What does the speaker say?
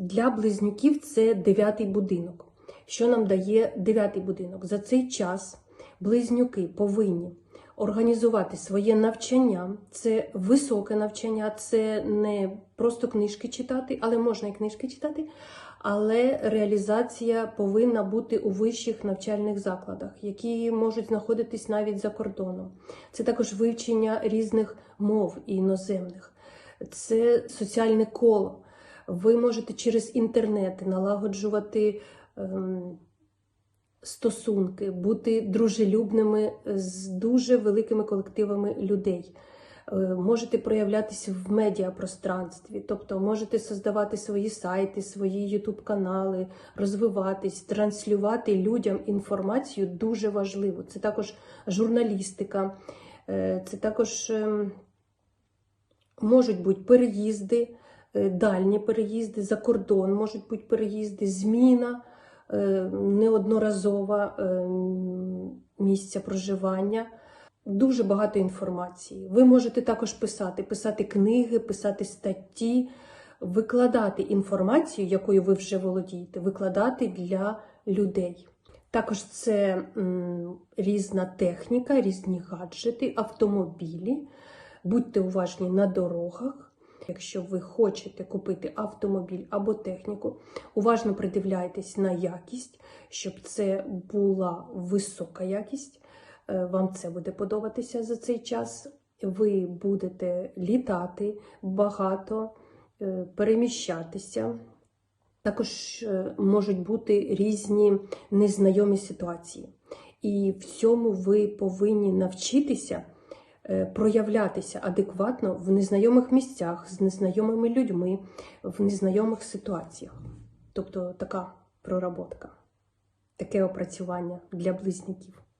Для близнюків це дев'ятий будинок. Що нам дає дев'ятий будинок? За цей час близнюки повинні організувати своє навчання. Це високе навчання, це не просто книжки читати, але можна і книжки читати. Але реалізація повинна бути у вищих навчальних закладах, які можуть знаходитись навіть за кордоном. Це також вивчення різних мов іноземних, це соціальне коло. Ви можете через інтернет налагоджувати ем, стосунки, бути дружелюбними з дуже великими колективами людей. Е, Можете проявлятися в медіапространстві, тобто можете создавати свої сайти, свої ютуб-канали, розвиватись, транслювати людям інформацію дуже важливо. Це також журналістика, е, це також ем, можуть бути переїзди, дальні переїзди, за кордон можуть бути переїзди, зміна е, неодноразова е, місця проживання. Дуже багато інформації. Ви можете також писати, писати книги, писати статті, викладати інформацію, якою ви вже володієте, викладати для людей. Також це м, різна техніка, різні гаджети, автомобілі. Будьте уважні на дорогах. Якщо ви хочете купити автомобіль або техніку, уважно придивляйтесь на якість, щоб це була висока якість. Е, Вам це буде подобатися за цей час. Ви будете літати багато, е, переміщатися. Також е, можуть бути різні незнайомі ситуації. І в цьому ви повинні навчитися проявлятися адекватно в незнайомих місцях, з незнайомими людьми, в незнайомих ситуаціях. Тобто така проработка, таке опрацювання для близнюків.